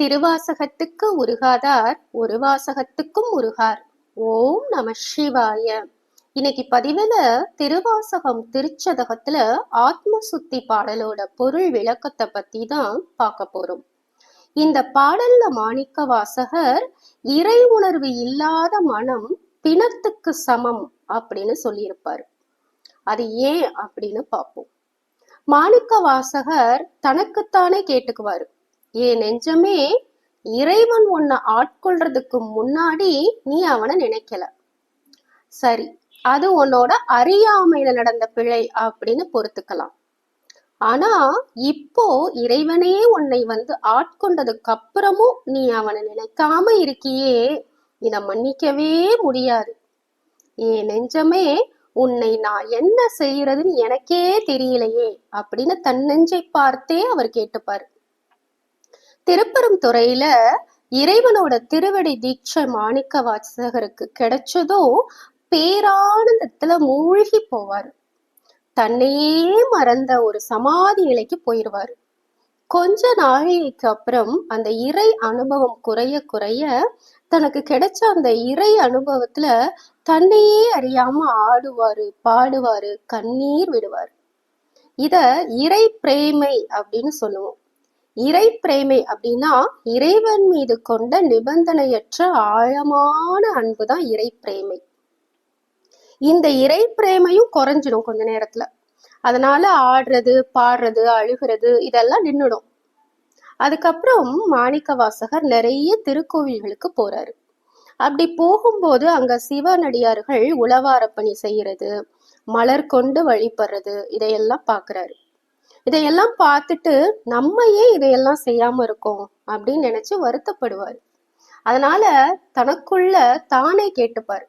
திருவாசகத்துக்கு உருகாதார் ஒரு வாசகத்துக்கும் உருகார். ஓம் நம சிவாய. இன்னைக்கு பதிவுல திருவாசகம் திருச்சதகத்துல ஆத்ம சுத்தி பாடலோட பொருள் விளக்கத்தை பத்தி தான் பார்க்க போறோம். இந்த பாடல்ல மாணிக்க வாசகர் இறை உணர்வு இல்லாத மனம் பிணத்துக்கு சமம் அப்படின்னு சொல்லியிருப்பாரு. அது ஏன் அப்படின்னு பார்ப்போம். மாணிக்க வாசகர் தனக்குத்தானே கேட்டுக்குவாரு. ஏன் நெஞ்சமே இறைவன் உன்னை ஆட்கொள்றதுக்கு முன்னாடி நீ அவனை நினைக்கல. சரி அது உன்னோட அறியாமையில நடந்த பிழை அப்படின்னு பொறுத்துக்கலாம். ஆனா இப்போ இறைவனே உன்னை வந்து ஆட்கொண்டதுக்கு அப்புறமும் நீ அவனை நினைக்காம இருக்கியே இத மன்னிக்கவே முடியாது. ஏன் நெஞ்சமே உன்னை நான் என்ன செய்யறதுன்னு எனக்கே தெரியலையே அப்படின்னு தன் நெஞ்சை பார்த்தே அவர் கேட்டுப்பாரு. திருப்பரம் துறையில இறைவனோட திருவடி தீட்சை மாணிக்க வாசகருக்கு கிடைச்சதும் பேரானந்தத்துல மூழ்கி போவாரு. தன்னையே மறந்த ஒரு சமாதி நிலைக்கு போயிடுவாரு கொஞ்ச நாளைக்கு அப்புறம் அந்த இறை அனுபவம் குறைய குறைய தனக்கு கிடைச்ச அந்த இறை அனுபவத்துல தன்னையே அறியாம ஆடுவாரு பாடுவாரு கண்ணீர் விடுவாரு. இத இறை பிரேமை அப்படின்னு சொல்லுவோம். இறை பிரேமை அப்படின்னா இறைவன் மீது கொண்ட நிபந்தனையற்ற ஆழமான அன்பு தான் இறை பிரேமை இந்த இறை பிரேமையும் குறைஞ்சிடும் கொஞ்ச நேரத்துல. அதனால ஆடுறது பாடுறது அழுகிறது இதெல்லாம் நின்னுடும். அதுக்கப்புறம் மாணிக்க வாசகர் நிறைய திருக்கோவில்களுக்கு போறாரு. அப்படி போகும்போது அங்க சிவனடியார்கள் உளவார பணி செய்யறது மலர் கொண்டு வழிபடுறது இதையெல்லாம் பாக்குறாரு. இதையெல்லாம் பார்த்துட்டு நம்ம ஏன் இதையெல்லாம் செய்யாம இருக்கோம் அப்படின்னு நினைச்சு வருத்தப்படுவார். அதனால தனக்குள்ள தானே கேட்டுப்பாரு.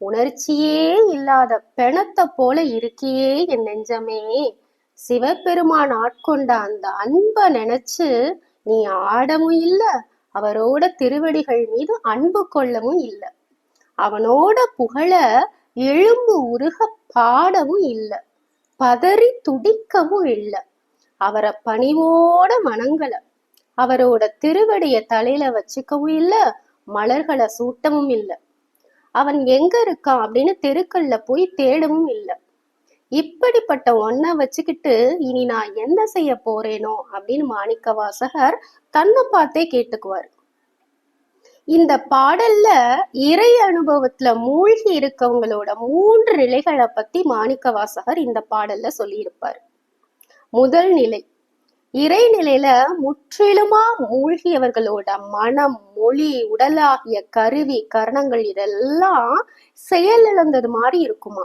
உணர்ச்சியே இல்லாத பிணத்தை போல இருக்கியே என் நெஞ்சமே. சிவபெருமான் ஆட்கொண்ட அந்த அன்பை நினைச்சு நீ ஆடவும் இல்ல அவரோட திருவடிகள் மீது அன்பு கொள்ளவும் இல்லை. அவனோட புகழ எழும்பு உருக பாடவும் இல்லை. பதறி துடிக்கவும் இல்லை. அவரை பணிவோட வணங்கல. அவரோட திருவடிய தலையில வச்சுக்கவும் இல்லை மலர்களை சூட்டவும் இல்லை. அவன் எங்க இருக்கான் அப்படின்னு தெருக்கல்ல போய் தேடவும் இல்லை. இப்படிப்பட்ட ஒன்ன வச்சுக்கிட்டு இனி நான் என்ன செய்ய போறேனோ அப்படின்னு மாணிக்க வாசகர் தன்னை பார்த்தே கேட்டுக்குவார். இந்த பாடல்ல இறை அனுபவத்துல மூழ்கி இருக்கவங்களோட மூன்று நிலைகளை பத்தி மாணிக்க வாசகர் இந்த பாடல்ல சொல்லியிருப்பார். முதல் நிலை இறைநிலையில முற்றிலுமா மூழ்கியவர்களோட மனம் மொழி உடலாகிய கருவி கரணங்கள் இதெல்லாம் செயல் இழந்தது மாதிரி இருக்குமா?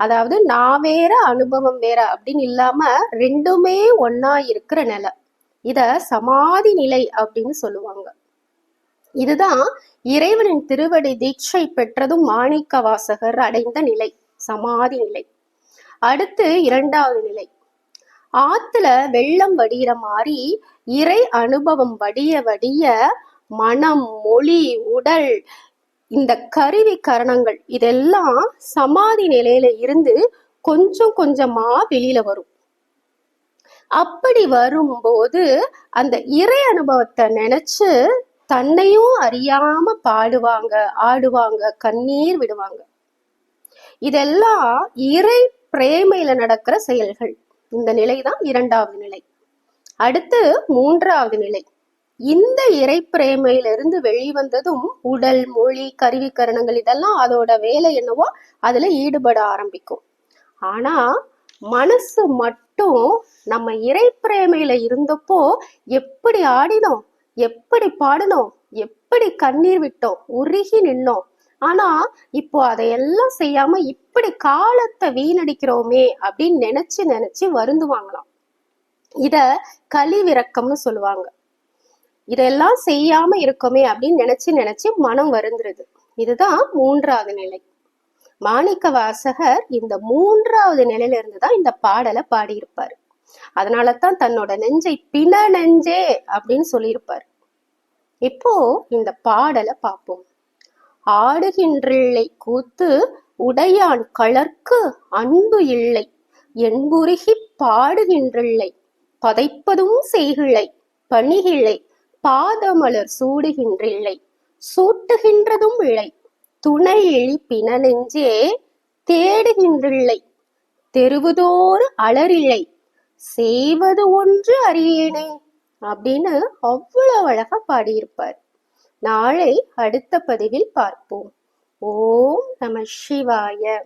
அதாவது நான் வேற அனுபவம் வேற அப்படின்னு இல்லாம ரெண்டுமே ஒன்னா இருக்கிற நிலை. இத சமாதி நிலை அப்படின்னு சொல்லுவாங்க. இதுதான் இறைவனின் திருவடி தீட்சை பெற்றதும் மாணிக்க வாசகர் அடைந்த நிலை சமாதி நிலை. அடுத்து இரண்டாவது நிலை. ஆத்துல வெள்ளம் வடிகிற மாதிரி இறை அனுபவம் வடிய வடிய மனம் மொழி உடல் இந்த கருவி கரணங்கள் இதெல்லாம் சமாதி நிலையில இருந்து கொஞ்சம் கொஞ்சமா வெளியில வரும். அப்படி வரும்போது அந்த இறை அனுபவத்தை நினைச்சு தன்னையும் அறியாம பாடுவாங்க ஆடுவாங்க கண்ணீர் விடுவாங்க. இதெல்லாம் இறை பிரேமையில நடக்கிற செயல்கள். இந்த நிலை தான் இரண்டாவது நிலை. அடுத்து மூன்றாவது நிலை. இந்த இறை பிரேமையிலிருந்து வெளிவந்ததும் உடல் மொழி கருவிக்கரணங்கள் இதெல்லாம் அதோட வேலை என்னவோ அதுல ஈடுபட ஆரம்பிக்கும். ஆனா மனசு மட்டும் நம்ம இறை பிரேமையில இருந்தப்போ எப்படி ஆடினோம்? எப்படி பாடினோம்? எப்படி கண்ணீர் விட்டோம்? உருகி நின்னோம்? ஆனா இப்போ அதையெல்லாம் செய்யாம இப்படி காலத்தை வீணடிக்கிறோமே அப்படின்னு நினைச்சு நினைச்சு வருந்துவாங்களாம். இத கலிவிரக்கம்னு சொல்லுவாங்க. இதெல்லாம் செய்யாம இருக்கோமே அப்படின்னு நினைச்சு நினைச்சு மனம் வருந்துருது இதுதான் மூன்றாவது நிலை. மாணிக்க வாசகர் இந்த மூன்றாவது நிலையில இருந்து தான் இந்த பாடலை பாடியிருப்பாரு. அதனாலதான் தன்னோட நெஞ்சை பிண நெஞ்சே அப்படின்னு சொல்லியிருப்பார். இப்போ இந்த பாடலை பார்ப்போம். ஆடுகின்றில்லை கூத்து உடையான் களர்க்கு அன்பு இல்லை. என்புருகி பாடுகின்றில்லை பதைப்பதும் செய்கிழை பணிகிழை பாதமலர் சூடுகின்றில்லை சூட்டுகின்றதும் இல்லை. துணை இழிப்பின நெஞ்சே தேடுகின்றில்லை தெருவுதோறு அலரில்லை செய்வது ஒன்று அறியேனே அப்படின்னு அவ்வளவு அழகா பாடியிருப்பார். நாளை அடுத்த பதிவில் பார்ப்போம். ஓம் நம சிவாய.